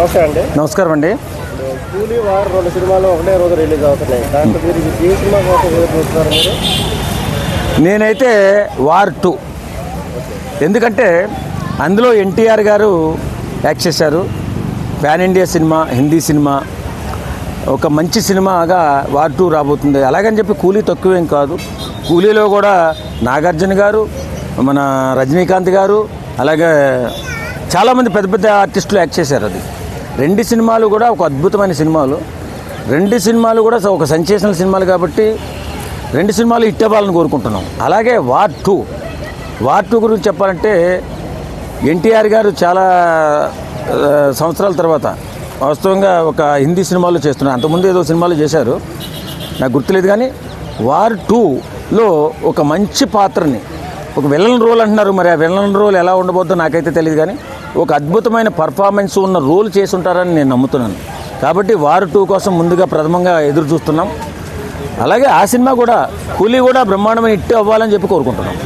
నమస్తే అండి. నమస్కారం అండి. కూలీ వార్ రెండు సినిమాలు ఒకటే రోజు రిలీజ్ అవుతున్నాయి. దాంట్లో మీరు ఏ సినిమా కోసం చూస్తున్నారు మీరు? నేనైతే వార్ టూ. ఎందుకంటే అందులో ఎన్టీఆర్ గారు యాక్ట్ చేశారు. Pan India cinema Hindi cinema ఒక మంచి సినిమాగా వార్ టూ రాబోతుంది. అలాగని చెప్పి కూలీ తక్కువేం కాదు. కూలీలో కూడా నాగార్జున గారు మన రజనీకాంత్ గారు అలాగే చాలామంది పెద్ద పెద్ద ఆర్టిస్టులు యాక్ట్ చేశారు అది. రెండు సినిమాలు కూడా ఒక అద్భుతమైన సినిమాలు. రెండు సినిమాలు కూడా ఒక సెన్సేషనల్ సినిమాలు కాబట్టి రెండు సినిమాలు హిట్ అవ్వాలని కోరుకుంటున్నాం. అలాగే వార్ టూ. వార్ టూ గురించి చెప్పాలంటే ఎన్టీఆర్ గారు చాలా సంవత్సరాల తర్వాత వాస్తవంగా ఒక హిందీ సినిమాలో చేస్తున్నారు. అంతకుముందు ఏదో సినిమాలు చేశారు. నాకు గుర్తులేదు కానీ వార్ టూలో ఒక మంచి పాత్రని ఒక విలన్ రోల్ అంటున్నారు మరి. ఆ విలన్ రోల్ ఎలా ఉండబోద్దో నాకైతే తెలియదు కానీ ఒక అద్భుతమైన పర్ఫార్మెన్స్ ఉన్న రోల్ చేసి ఉంటారని నేను నమ్ముతున్నాను. కాబట్టి వారు టూ కోసం ముందుగా ప్రథమంగా ఎదురు చూస్తున్నాం. అలాగే ఆ సినిమా కూడా కూలీ కూడా బ్రహ్మాండమైన హిట్ అవ్వాలని చెప్పి కోరుకుంటున్నాం.